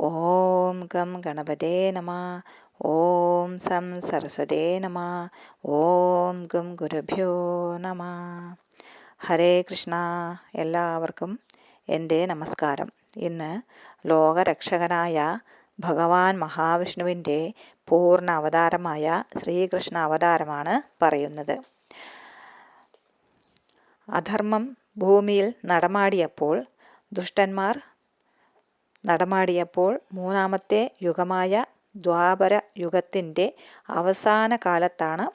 ഓം gum ഗണപതേ നമ. ഓം some സരസ്വതേ നമ. ഓം gum ഗുരുഭ്യോ നമ. ഹരേ കൃഷ്ണ. എല്ലാവർക്കും എന്റെ നമസ്കാരം. ഇന്ന് ലോകരക്ഷകനായ ഭഗവാൻ മഹാവിഷ്ണുവിന്റെ പൂർണ അവതാരമായ ശ്രീകൃഷ്ണ അവതാരമാണ് പറയുന്നത്. അധർമ്മം ഭൂമിയിൽ നടമാടിയപ്പോൾ ദുഷ്ടന്മാർ നടമാടിയപ്പോൾ മൂന്നാമത്തെ യുഗമായ ദ്വാപര യുഗത്തിന്റെ അവസാന കാലത്താണ്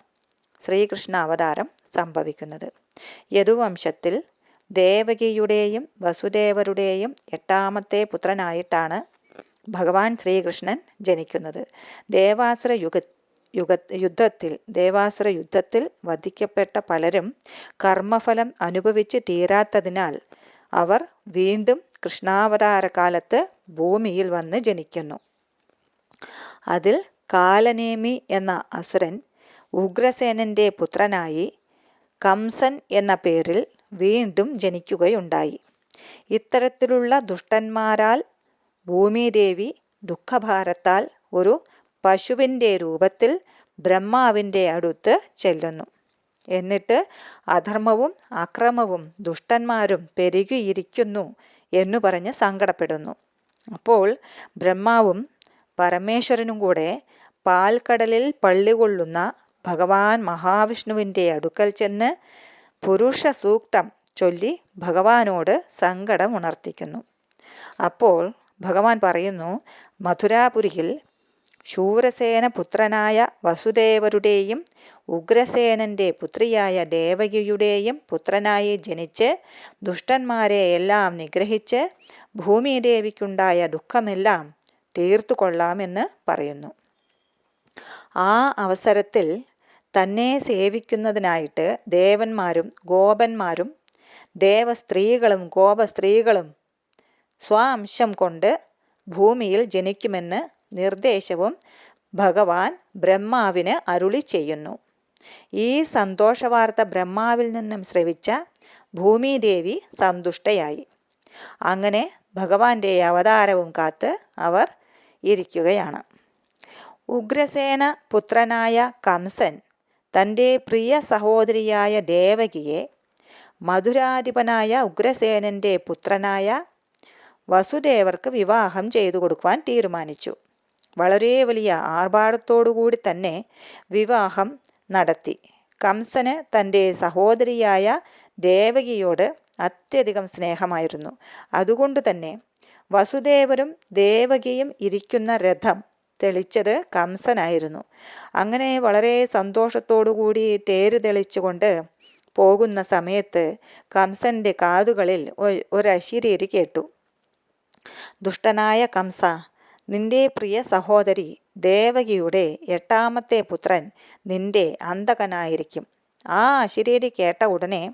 ശ്രീകൃഷ്ണ അവതാരം സംഭവിക്കുന്നത്. യദുവംശത്തിൽ ദേവകിയുടെയും വസുദേവരുടെയും എട്ടാമത്തെ പുത്രനായിട്ടാണ് ഭഗവാൻ ശ്രീകൃഷ്ണൻ ജനിക്കുന്നത്. ദേവാസുര യുഗ യുഗ യുദ്ധത്തിൽ ദേവാസുര യുദ്ധത്തിൽ വധിക്കപ്പെട്ട പലരും കർമ്മഫലം അനുഭവിച്ച് തീരാത്തതിനാൽ അവർ വീണ്ടും കൃഷ്ണാവതാരകാലത്ത് ഭൂമിയിൽ വന്ന് ജനിക്കുന്നു. അതിൽ കാലനേമി എന്ന അസുരൻ ഉഗ്രസേനന്റെ പുത്രനായി കംസൻ എന്ന പേരിൽ വീണ്ടും ജനിക്കുകയുണ്ടായി. ഇത്തരത്തിലുള്ള ദുഷ്ടന്മാരാൽ ഭൂമിദേവി ദുഃഖഭാരത്താൽ ഒരു പശുവിന്റെ രൂപത്തിൽ ബ്രഹ്മാവിന്റെ അടുത്ത് ചെല്ലുന്നു. എന്നിട്ട് അധർമ്മവും അക്രമവും ദുഷ്ടന്മാരും പെരുകിയിരിക്കുന്നു എന്നു പറഞ്ഞ് സങ്കടപ്പെടുന്നു. അപ്പോൾ ബ്രഹ്മാവും പരമേശ്വരനും കൂടെ പാൽക്കടലിൽ പള്ളികൊള്ളുന്ന ഭഗവാൻ മഹാവിഷ്ണുവിന്റെ അടുക്കൽ ചെന്ന് പുരുഷ സൂക്തം ചൊല്ലി ഭഗവാനോട് സങ്കടം ഉണർത്തിക്കുന്നു. അപ്പോൾ ഭഗവാൻ പറയുന്നു മധുരാപുരിയിൽ ശൂരസേന പുത്രനായ വസുദേവരുടെയും ഉഗ്രസേനന്റെ പുത്രിയായ ദേവകിയുടെയും പുത്രനായി ജനിച്ച് ദുഷ്ടന്മാരെ എല്ലാം നിഗ്രഹിച്ച് ഭൂമിദേവിക്കുണ്ടായ ദുഃഖമെല്ലാം തീർത്തു കൊള്ളാമെന്ന് പറയുന്നു. ആ അവസരത്തിൽ തന്നെ സേവിക്കുന്നതിനായിട്ട് ദേവന്മാരും ഗോപന്മാരും ദേവസ്ത്രീകളും ഗോപസ്ത്രീകളും സ്വാംശം കൊണ്ട് ഭൂമിയിൽ ജനിക്കുമെന്ന് നിർദ്ദേശവും ഭഗവാൻ ബ്രഹ്മാവിന് അരുളി ചെയ്യുന്നു. ഈ സന്തോഷവാർത്ത ബ്രഹ്മാവിൽ നിന്നും ശ്രവിച്ച ഭൂമിദേവി സന്തുഷ്ടയായി. അങ്ങനെ ഭഗവാന്റെ അവതാരവും കാത്ത് അവർ ഇരിക്കുകയാണ്. ഉഗ്രസേന പുത്രനായ കംസൻ തന്റെ പ്രിയ സഹോദരിയായ ദേവകിയെ മധുരാധിപനായ ഉഗ്രസേനന്റെ പുത്രനായ വസുദേവർക്ക് വിവാഹം ചെയ്തു കൊടുക്കുവാൻ തീരുമാനിച്ചു. വളരെ വലിയ ആർഭാടത്തോടുകൂടി തന്നെ വിവാഹം നടത്തി. കംസന് തന്റെ സഹോദരിയായ ദേവകിയോട് അത്യധികം സ്നേഹമായിരുന്നു. അതുകൊണ്ട് തന്നെ വസുദേവരും ദേവകിയും ഇരിക്കുന്ന രഥം തെളിച്ചത് കംസനായിരുന്നു. അങ്ങനെ വളരെ സന്തോഷത്തോടുകൂടി തേര് തെളിച്ചുകൊണ്ട് പോകുന്ന സമയത്ത് കംസന്റെ കാതുകളിൽ ഒരശിരീരി കേട്ടു. ദുഷ്ടനായ കംസ നിന്റെ പ്രിയ സഹോദരി ദേവകിയുടെ എട്ടാമത്തെ പുത്രൻ നിന്റെ അന്തകനായിരിക്കും ആ അശ്വരേരി കേട്ട ഉടനെ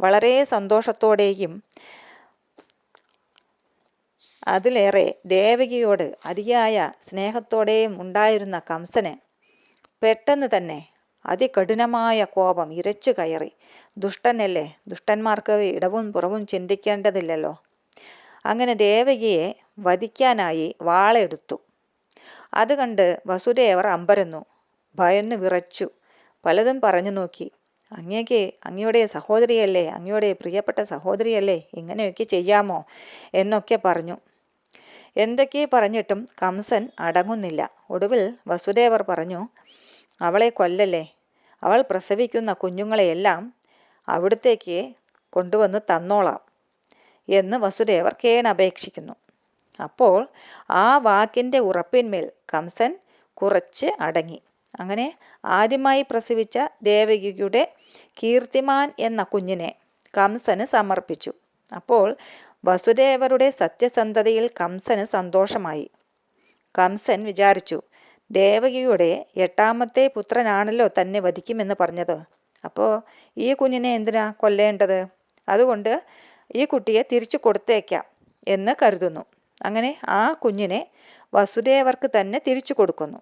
വളരെ സന്തോഷത്തോടെയും അതിലേറെ ദേവകിയോട് അതിയായ സ്നേഹത്തോടെയും ഉണ്ടായിരുന്ന കംസന് പെട്ടെന്ന് തന്നെ അതികഠിനമായ കോപം ഇരച്ചു കയറി. ദുഷ്ടനല്ലേ? ദുഷ്ടന്മാർക്ക് ഇടവും പുറവും ചിന്തിക്കേണ്ടതില്ലല്ലോ. അങ്ങനെ ദേവകിയെ വധിക്കാനായി വാളെടുത്തു. അത് കണ്ട് വസുദേവർ അമ്പരന്നു. ഭയന്നു വിറച്ചു. പലതും പറഞ്ഞു നോക്കി. അങ്ങേക്ക് അങ്ങയുടെ സഹോദരിയല്ലേ അങ്ങയുടെ പ്രിയപ്പെട്ട സഹോദരിയല്ലേ ഇങ്ങനെയൊക്കെ ചെയ്യാമോ? എന്നൊക്കെ പറഞ്ഞു. എന്തൊക്കെ പറഞ്ഞിട്ടും കംസൻ അടങ്ങുന്നില്ല. ഒടുവിൽ വസുദേവർ പറഞ്ഞു അവളെ കൊല്ലല്ലേ? അവൾ പ്രസവിക്കുന്ന കുഞ്ഞുങ്ങളെയെല്ലാം അവിടത്തേക്ക് കൊണ്ടുവന്ന് തന്നോളാം എന്ന് വസുദേവർ കേണപേക്ഷിക്കുന്നു. അപ്പോൾ ആ വാക്കിന്റെ ഉറപ്പിന്മേൽ കംസൻ കുറച്ച് അടങ്ങി. അങ്ങനെ ആദ്യമായി പ്രസവിച്ച ദേവകിയുടെ കീർത്തിമാൻ എന്ന കുഞ്ഞിനെ കംസന് സമർപ്പിച്ചു. അപ്പോൾ വസുദേവരുടെ സത്യസന്ധതയിൽ കംസന് സന്തോഷമായി. കംസൻ വിചാരിച്ചു ദേവകിയുടെ എട്ടാമത്തെ പുത്രനാണല്ലോ തന്നെ വധിക്കുമെന്ന് പറഞ്ഞത്. അപ്പോൾ ഈ കുഞ്ഞിനെ എന്തിനാ കൊല്ലേണ്ടത്? അതുകൊണ്ട് ഈ കുട്ടിയെ തിരിച്ചു കൊടുത്തേക്കാം എന്ന് കരുതുന്നു. അങ്ങനെ ആ കുഞ്ഞിനെ വസുദേവർക്ക് തന്നെ തിരിച്ചു കൊടുക്കുന്നു.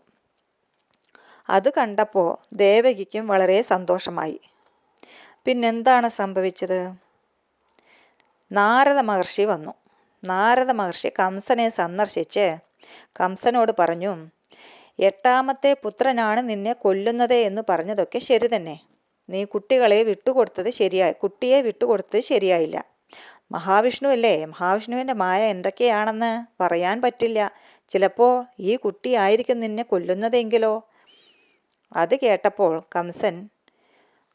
അത് കണ്ടപ്പോൾ ദേവകിക്കും വളരെ സന്തോഷമായി. പിന്നെന്താണ് സംഭവിച്ചത്? നാരദ മഹർഷി വന്നു. നാരദ മഹർഷി കംസനെ സന്ദർശിച്ച് കംസനോട് പറഞ്ഞു എട്ടാമത്തെ പുത്രനാണ് നിന്നെ കൊല്ലുന്നത് എന്ന് പറഞ്ഞതൊക്കെ ശരി തന്നെ. നീ കുട്ടികളെ വിട്ടുകൊടുത്തത് ശരിയായി കുട്ടിയെ വിട്ടുകൊടുത്തത് ശരിയായില്ല. മഹാവിഷ്ണു അല്ലേ? മഹാവിഷ്ണുവിന്റെ മായ എന്തൊക്കെയാണെന്ന് പറയാൻ പറ്റില്ല. ചിലപ്പോൾ ഈ കുട്ടിയായിരിക്കും നിന്നെ കൊല്ലുന്നതെങ്കിലോ? അത് കേട്ടപ്പോൾ കംസൻ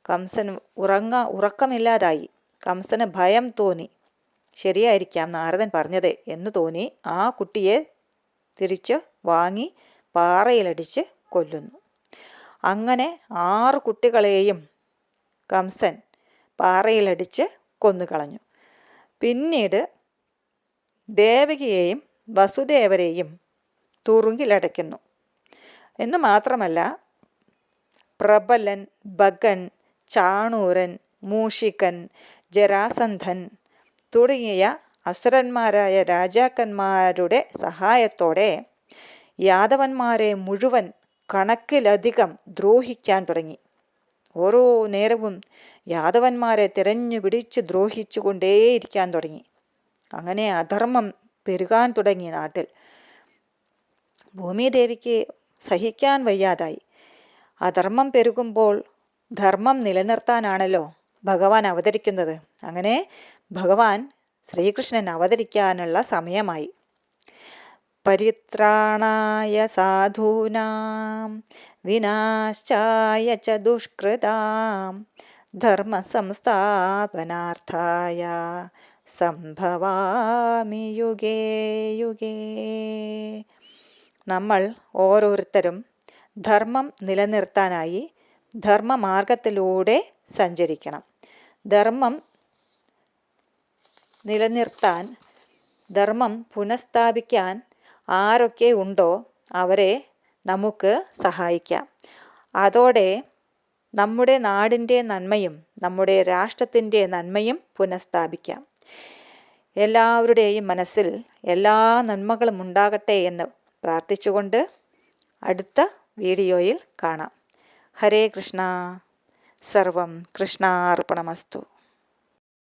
കംസൻ ഉറങ്ങ ഉറക്കമില്ലാതായി. കംസന് ഭയം തോന്നി. ശരിയായിരിക്കാം നാരദൻ പറഞ്ഞത് എന്ന് തോന്നി. ആ കുട്ടിയെ തിരിച്ച് വാങ്ങി പാറയിലടിച്ച് കൊല്ലുന്നു. അങ്ങനെ ആറ് കുട്ടികളെയും കംസൻ പാറയിലടിച്ച് കൊന്നുകളഞ്ഞു. പിന്നീട് ദേവകിയെയും വസുദേവരെയും തുറുങ്കിലടയ്ക്കുന്നു. എന്ന് മാത്രമല്ല പ്രബലൻ ബകൻ ചാണൂരൻ മൂഷികൻ ജരാസന്ധൻ തുടങ്ങിയ അസുരന്മാരായ രാജാക്കന്മാരുടെ സഹായത്തോടെ യാദവന്മാരെ മുഴുവൻ കണക്കിലധികം ദ്രോഹിക്കാൻ തുടങ്ങി. ഓരോ നേരവും യാദവന്മാരെ തിരഞ്ഞു പിടിച്ച് ദ്രോഹിച്ചു കൊണ്ടേയിരിക്കാൻ തുടങ്ങി. അങ്ങനെ അധർമ്മം പെരുകാൻ തുടങ്ങി നാട്ടിൽ. ഭൂമിദേവിക്ക് സഹിക്കാൻ വയ്യാതായി. അധർമ്മം പെരുകുമ്പോൾ ധർമ്മം നിലനിർത്താനാണല്ലോ ഭഗവാൻ അവതരിക്കുന്നത്. അങ്ങനെ ഭഗവാൻ ശ്രീകൃഷ്ണൻ അവതരിക്കാനുള്ള സമയമായി. പരിത്രാണായ സാധൂനാം വിനാശായ ച ദുഷ്കൃതാം ധർമ്മ സംസ്ഥാപനാർത്ഥായ സംഭവാമി യുഗേ യുഗേ. നമ്മൾ ഓരോരുത്തരും ധർമ്മം നിലനിർത്താനായി ധർമ്മമാർഗത്തിലൂടെ സഞ്ചരിക്കണം. ധർമ്മം നിലനിർത്താൻ ധർമ്മം പുനഃസ്ഥാപിക്കാൻ ആരൊക്കെ ഉണ്ടോ അവരെ നമുക്ക് സഹായിക്കാം. അതോടെ നമ്മുടെ നാടിന്റെ നന്മയും നമ്മുടെ രാഷ്ട്രത്തിന്റെ നന്മയും പുനഃസ്ഥാപിക്കാം. എല്ലാവരുടെയും മനസ്സിൽ എല്ലാ നന്മകളും ഉണ്ടാകട്ടെ എന്ന് പ്രാർത്ഥിച്ചുകൊണ്ട് അടുത്ത വീഡിയോയിൽ കാണാം. ഹരേ കൃഷ്ണ. സർവം കൃഷ്ണാർപ്പണമസ്തു.